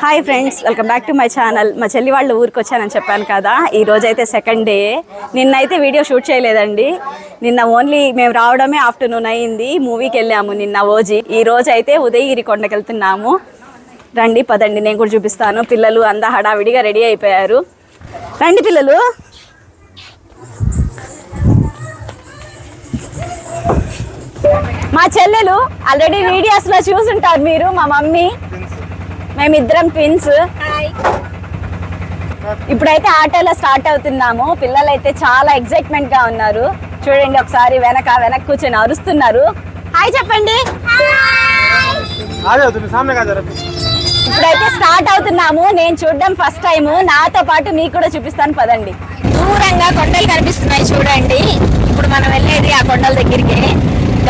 Hi friends welcome back to my channel మా చెల్లి వాళ్ళ ఊరికి వచ్చానని చెప్పాను కదా. ఈ రోజైతే అయితే సెకండ్ డే నిన్నైతే వీడియో షూట్ చేయలేదండి. నిన్న ఓన్లీ మేము రావడమే ఆఫ్టర్నూన్ అయింది. మూవీకి వెళ్ళాము నిన్న ఓజీ. ఈ రోజు అయితే ఉదయగిరి కొండకి వెళ్తున్నాము రండి పదండి. నేను కూడా చూపిస్తాను. పిల్లలు అంతా హడావిడిగా రెడీ అయిపోయారు. రండి పిల్లలు. మా చెల్లెలు ఆల్రెడీ వీడియోస్లో చూసుంటారు మీరు మా మమ్మీ. మేమిద్దరం ట్విన్స్ ఇప్పుడైతే ఆటోలో స్టార్ట్ అవుతున్నాము. పిల్లలు అయితే చాలా ఎక్సైట్మెంట్గా ఉన్నారు. చూడండి ఒకసారి వెనక వెనక కూర్చొని అరుస్తున్నారు. హాయ్ చెప్పండి. ఇప్పుడైతే స్టార్ట్ అవుతున్నాము. నేను చూడడం ఫస్ట్ టైం నాతో పాటు మీకు కూడా చూపిస్తాను. పదండి. దూరంగా కొండలు కనిపిస్తున్నాయి చూడండి. ఇప్పుడు మనం వెళ్ళేది ఆ కొండల దగ్గరికి.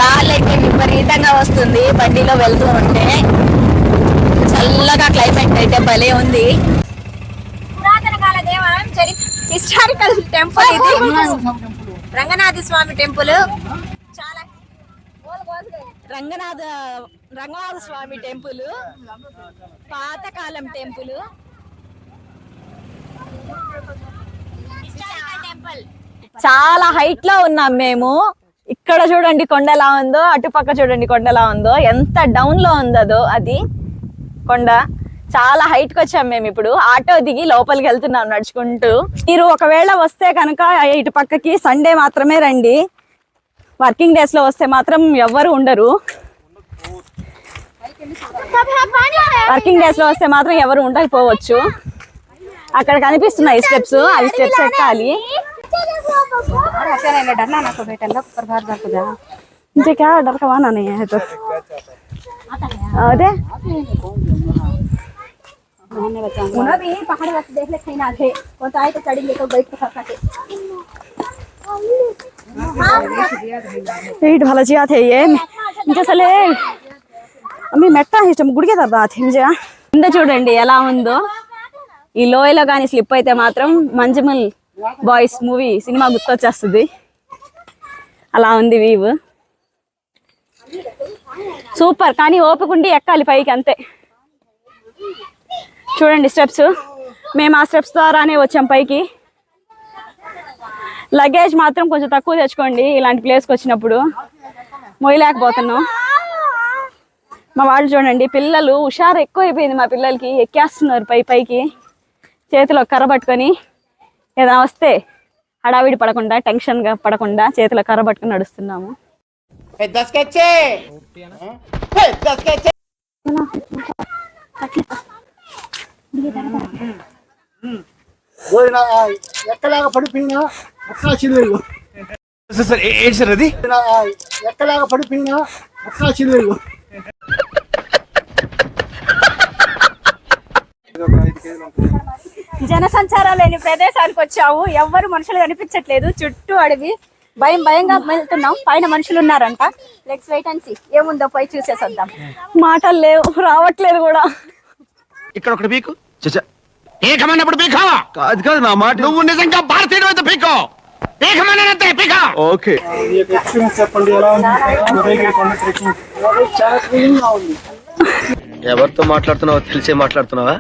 గాలి అయితే విపరీతంగా వస్తుంది బండిలో వెళ్తూ ఉంటే. చల్లగా క్లైమేట్ అయితే భలే ఉంది. పురాతన కాల దేవాలయం హిస్టారికల్ టెంపుల్ ఇది. రంగనాథ స్వామి టెంపుల్ చాలా రంగనాథ రంగనాథ స్వామి టెంపుల్ పాతకాలం టెంపుల్ టెంపుల్ చాలా హైట్లో ఉన్నాం మేము. ఇక్కడ చూడండి కొండ ఎలా ఉందో అటుపక్క చూడండి కొండ ఎలా ఉందో ఎంత డౌన్లో ఉందో అది. కొండ చాలా హైట్కి వచ్చాం మేము ఇప్పుడు. ఆటో దిగి లోపలికి వెళ్తున్నాం నడుచుకుంటూ. మీరు ఒకవేళ వస్తే కనుక ఇటు పక్కకి సండే మాత్రమే రండి. వర్కింగ్ డేస్లో వస్తే మాత్రం ఎవ్వరు ఉండరు. వర్కింగ్ డేస్లో వస్తే మాత్రం ఎవరు ఉండకపోవచ్చు. అక్కడ కనిపిస్తున్నాయి స్టెప్స్ అవి స్టెప్స్ ఎక్కాలి. ఇంకా డర్కవా लोग प्रभार कर जा मुझे क्या डर का माना नहीं है तो अरे उन्हें भी पहाड़ वक्त देख ले ना थे कौन आए तो चढ़ी लेकर बैठ कर सकते पेट भला जिया थे ये ఇంకా అసలే మీ మెట్ట ఇష్టం గుడికే తర్దా థింజా కింద చూడండి ఎలా ఉందో ఈ లోయలో కానీ స్లిప్ అయితే మాత్రం మంజుమల్ బాయ్స్ మూవీ సినిమా గుర్తొచ్చేస్తుంది అలా ఉంది వీవ్ సూపర్ కానీ ఓపుకుండి ఎక్కాలి పైకి అంతే. చూడండి స్టెప్స్. మేము ఆ స్టెప్స్ ద్వారానే వచ్చాం పైకి. లగేజ్ మాత్రం కొంచెం తక్కువ తెచ్చుకోండి ఇలాంటి ప్లేస్కి వచ్చినప్పుడు. మొయ్యలేకపోతున్నాం. మా వాళ్ళు చూడండి పిల్లలు హుషారు ఎక్కువ అయిపోయింది మా పిల్లలకి ఎక్కేస్తున్నారు పై పైకి. చేతిలో కర్ర పట్టుకొని ఏదైనా వస్తే హడావిడి పడకుండా టెన్షన్గా పడకుండా చేతిలో కర్ర పట్టుకొని నడుస్తున్నాము. పోయినా ఎక్కలాగా పడిపోయినా అక్కా చిల్లు సార్ ఏంటి సార్ అది? ఎక్కలాగా పడిపోయినా అక్కా చిల్లు జనసంచారం లేని ప్రదేశానికి వచ్చాము ఎవ్వరు మనుషులు కనిపించట్లేదు. చుట్టూ అడవి. భయం భయంగా వెళ్తున్నాం. పైన మనుషులు ఉన్నారంట. లెట్స్ వెయిట్ అండ్ సీ ఏముందో పోయి చూసేసొద్దాం. మాటలు లేవు. రావట్లేదు కూడా. ఇక్కడ ఒకటి పీకు. చచ్చా పీకమన్నప్పుడు పీకా? కాదు కాదు నా మాట నువ్వు నిజంగా భారతీయుడు అయితే పీకో. ఓకే. చెప్పండి ఎవరితో మాట్లాడుతున్నావో తెలిసే మాట్లాడుతున్నావా?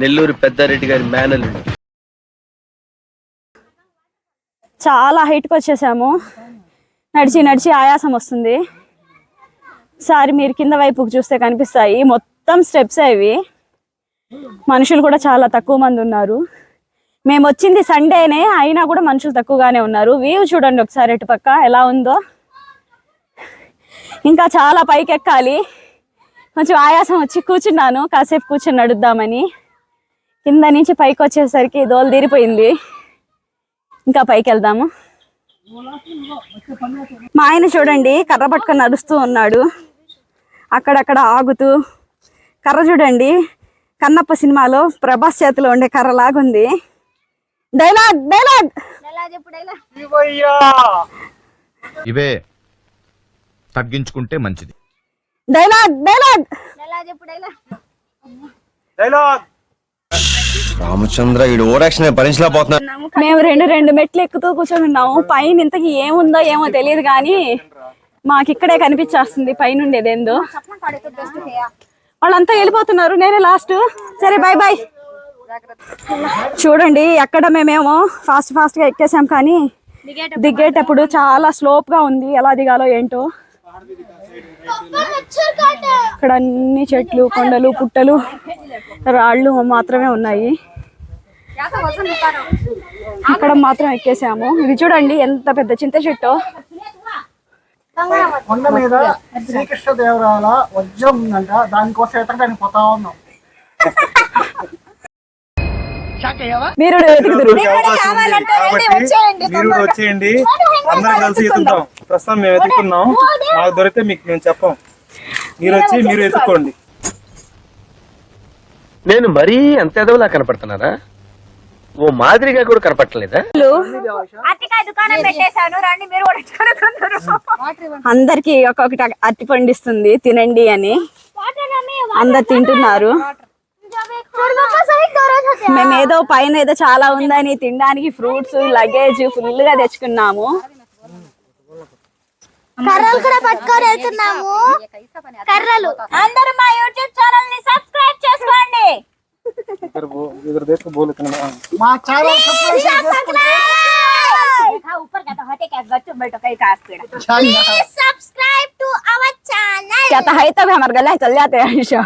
నెల్లూరు పెద్దారెడ్డి గారి మేనల్ చాలా హైట్కి వచ్చేసాము. నడిచి నడిచి ఆయాసం వస్తుంది. సారి మీరు కింద వైపుకి చూస్తే కనిపిస్తాయి. మొత్తం స్టెప్స్ అవి మనుషులు కూడా చాలా తక్కువ మంది ఉన్నారు. మేము వచ్చింది సండేనే అయినా కూడా మనుషులు తక్కువగానే ఉన్నారు. వ్యూ చూడండి ఒకసారి ఇటు పక్క ఎలా ఉందో. ఇంకా చాలా పైకి ఎక్కాలి కొంచెం ఆయాసం వచ్చి కూర్చున్నాను. కాసేపు కూర్చొని నడుద్దామని. కింద నుంచి పైకి వచ్చేసరికి దోలు తీరిపోయింది. ఇంకా పైకి వెళ్దాము మా ఆయన చూడండి కర్ర పట్టుకొని నడుస్తూ ఉన్నాడు. అక్కడక్కడ ఆగుతూ. కర్ర చూడండి కన్నప్ప సినిమాలో ప్రభాస్ చేతిలో ఉండే కర్ర లాగుంది. Dialogue dialogue! ఇవే. తగ్గించుకుంటే మంచిది. Dialogue dialogue! రామచంద్ర ఈ ఓరాక్షన్ భరించలేకపోతున్నా మేము రెండు రెండు మెట్లు ఎక్కుతూ కూర్చొని ఉన్నాము పైన ఇంతకి ఏముందో ఏమో తెలియదు కానీ మాకు ఇక్కడే కనిపించేస్తుంది పైన ఉండేది ఏందో. వాళ్ళంతా వెళ్ళిపోతున్నారు నేనే లాస్ట్. సరే బాయ్ బాయ్ చూడండి ఎక్కడ మేమేమో ఫాస్ట్ ఫాస్ట్గా ఎక్కేసాం కానీ దిగేటప్పుడు చాలా స్లోప్గా ఉంది. ఎలా దిగాలో ఏంటో. ఇక్కడ అన్ని చెట్లు కొండలు పుట్టలు రాళ్ళు మాత్రమే ఉన్నాయి. ఇక్కడ మాత్రం ఎక్కేసాము. ఇది చూడండి ఎంత పెద్ద చింత చెట్టు. కొండ మీద శ్రీకృష్ణ దేవరాల వజ్రం ఉందంట. దానికోసం ఎతకడానికి పోతా ఉన్నాం మీరు వచ్చేయండి మీరు కూడా వచ్చేయండి. అందరం కలిసి ఎత్తుకుంటాం ప్రస్తుతం మేము ఎత్తుకున్నాం మాకు దొరికితే మీకు మేము చెప్పం. మీరు వచ్చి మీరు ఎత్తుక్కోండి నేను మరీ అంత ఎదవలా కనపడుతున్నారా? ఓ మాదిరిగా కూడా కనపడలేదా అరటికాయ దుకాణం పెట్టేశాను. రండి మీరు కూడా కొనుక్కుందరు అందరికి ఒక్కొక్కటి అట్టి పండిస్తుంది తినండి అని. అందరు తింటున్నారు. మేము ఏదో పైన ఏదో చాలా ఉందని తినడానికి ఫ్రూట్స్ లగేజ్ ఫుల్ గా తెచ్చుకున్నాము కర్రలు కూడా పట్టుకొని వెళ్తున్నాము కర్రలు అందరూ మా యూట్యూబ్ ఛానల్ ని సబ్స్క్రైబ్ చేసుకోండి ఇద్దరు బో- ఇద్దరు దేశ బోలు మా ఛానల్ ऊपर का तो हटे क्या बच्चों बैठो कहीं का पेड़ सब्सक्राइब टू आवर चैनल क्या तो है तब हमारे गले चल जाते हैं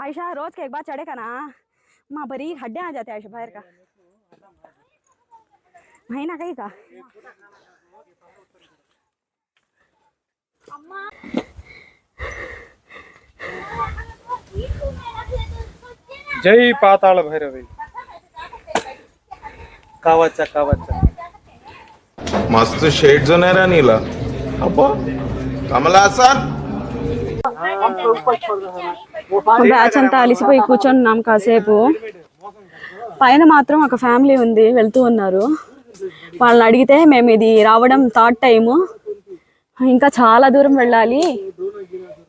आयशा रोज का एक बार चढ़ेगा ना माँ बरी हड्डे आ जाते हैं आयशा बाहर का महीना कहीं का జై పాతాళ భైరవి కావచ్చా కావచ్చా मस्त शेड्स नाही रा नीला अप्पा कमला असा బ్యాచ్ అంతా అలిసిపోయి కూర్చొన్నాం కాసేపు. పైన మాత్రం ఒక ఫ్యామిలీ ఉంది వెళ్తూ ఉన్నారు. వాళ్ళని అడిగితే మేము ఇది రావడం థర్డ్ టైము ఇంకా చాలా దూరం వెళ్ళాలి.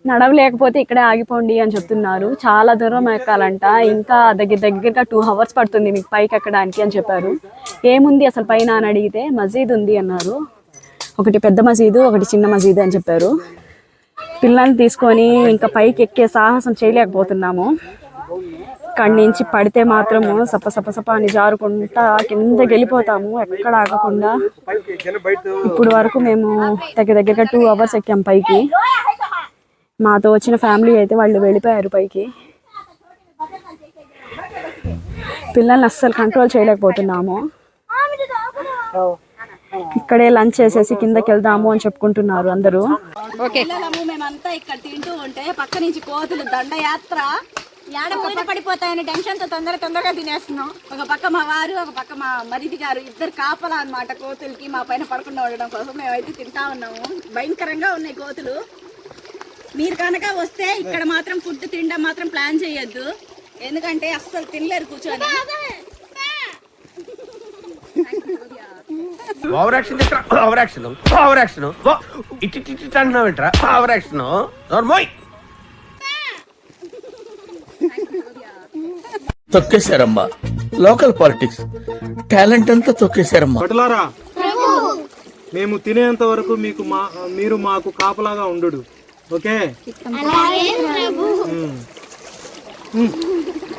నడవలేకపోతే ఇక్కడే ఆగిపోండి అని చెప్తున్నారు. చాలా దూరం ఎక్కాలంట. ఇంకా దగ్గర దగ్గరగా టూ అవర్స్ పడుతుంది మీకు పైకి ఎక్కడానికి అని చెప్పారు. ఏముంది అసలు పైన అని అడిగితే మసీద్ ఉంది అన్నారు. ఒకటి పెద్ద మసీదు ఒకటి చిన్న మసీదు అని చెప్పారు. పిల్లల్ని తీసుకొని ఇంకా పైకి ఎక్కే సాహసం చేయలేకపోతున్నాము. ఇక్కడి నుంచి పడితే మాత్రము సప సప సప అని జారుకుంటా కిందకి వెళ్ళిపోతాము ఎక్కడ ఆగకుండా. ఇప్పుడు వరకు మేము దగ్గర దగ్గరగా టూ అవర్స్ ఎక్కాం పైకి. మాతో వచ్చిన ఫ్యామిలీ అయితే వాళ్ళు వెళ్ళిపోయారు పైకి. పిల్లల్ని అస్సలు కంట్రోల్ చేయలేకపోతున్నాము. ఇక్కడే లంచ్ చేసేసి కిందకి వెళ్దాము అని చెప్పుకుంటున్నారు అందరూ. పిల్లలము మేమంతా ఇక్కడ తింటూ ఉంటే పక్క నుంచి కోతులు దండయాత్ర. యాడ మీద పడిపోతాయని టెన్షన్తో తొందర తొందరగా తినేస్తున్నాం. ఒక పక్క మా వారు ఒక పక్క మా మరిది గారు ఇద్దరు కాపలా అన్నమాట కోతులకి మా పైన పడకుండా ఉండడం కోసం మేమైతే తింటా ఉన్నాము. భయంకరంగా ఉన్నాయి కోతులు. మీరు కనుక వస్తే ఇక్కడ మాత్రం ఫుడ్ తినడం మాత్రం ప్లాన్ చేయొద్దు. ఎందుకంటే అస్సలు తినలేరు కూర్చొని. Over action over action over action ఇటు ఇటు ఇటు అంటున్నావు ఏంట్రా ఓవర్ యాక్షన్ నోర్మోయ్ తొక్కేశారమ్మా. లోకల్ పాలిటిక్స్ టాలెంట్ అంతా తొక్కేశారమ్మా. భటులారా మేము తినేంత వరకు మీకు మా మీరు మాకు కాపలాగా ఉండు ఓకే.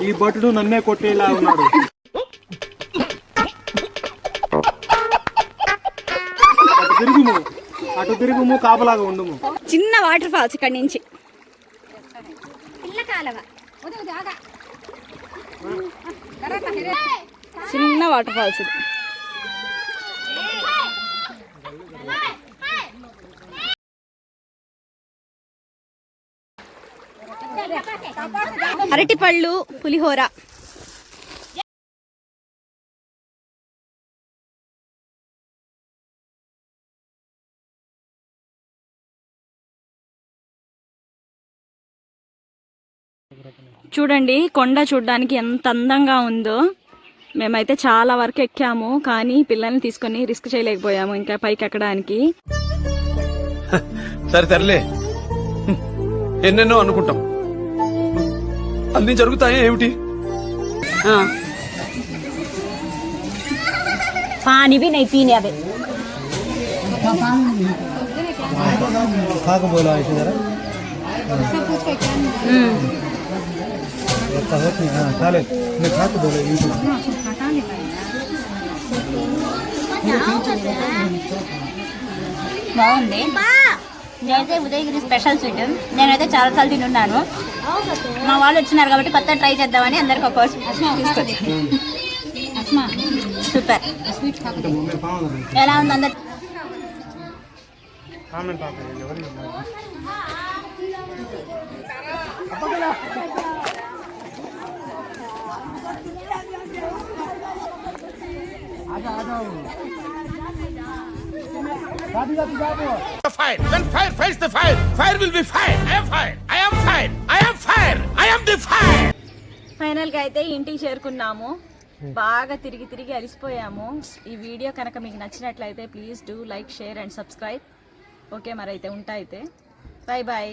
ఈ భటుడు నన్నే కొట్టేలా ఉన్నాడు. తిరుగుము. అటు తిరుగుము కాపలాగా ఉండుము. చిన్న వాటర్ ఫాల్స్ ఇక్కడ నుంచి. చిన్న వాటర్ ఫాల్స్ ఇది. అరటిపళ్ళు పులిహోర. చూడండి కొండ చూడడానికి ఎంత అందంగా ఉందో మేమైతే చాలా వరకు ఎక్కాము కానీ పిల్లల్ని తీసుకొని రిస్క్ చేయలేకపోయాము ఇంకా పైకి ఎక్కడానికి సరే తరలే ఎన్నెన్నో అనుకుంటాం అన్ని జరుగుతాయి ఏమిటి పానీ भी नहीं पीने अबे బాగుంది. నేనైతే ఉదయగిరి స్పెషల్ స్వీట్. నేనైతే చాలా సార్లు తినున్నాను. మా వాళ్ళు వచ్చినారు కాబట్టి కొత్త ట్రై చేద్దామని అందరికి ఒక సూపర్. ఎలా ఉంది అందరు Fire. When fire fights the fire, fire will be fire. I am fire. I am fire. I am fire. I am the fire. ఫైనల్గా అయితే ఇంటికి చేరుకున్నాము బాగా తిరిగి తిరిగి అలిసిపోయాము ఈ వీడియో కనుక మీకు నచ్చినట్లయితే please do like share and subscribe okay మరి అయితే ఉంటా అయితే బాయ్ బాయ్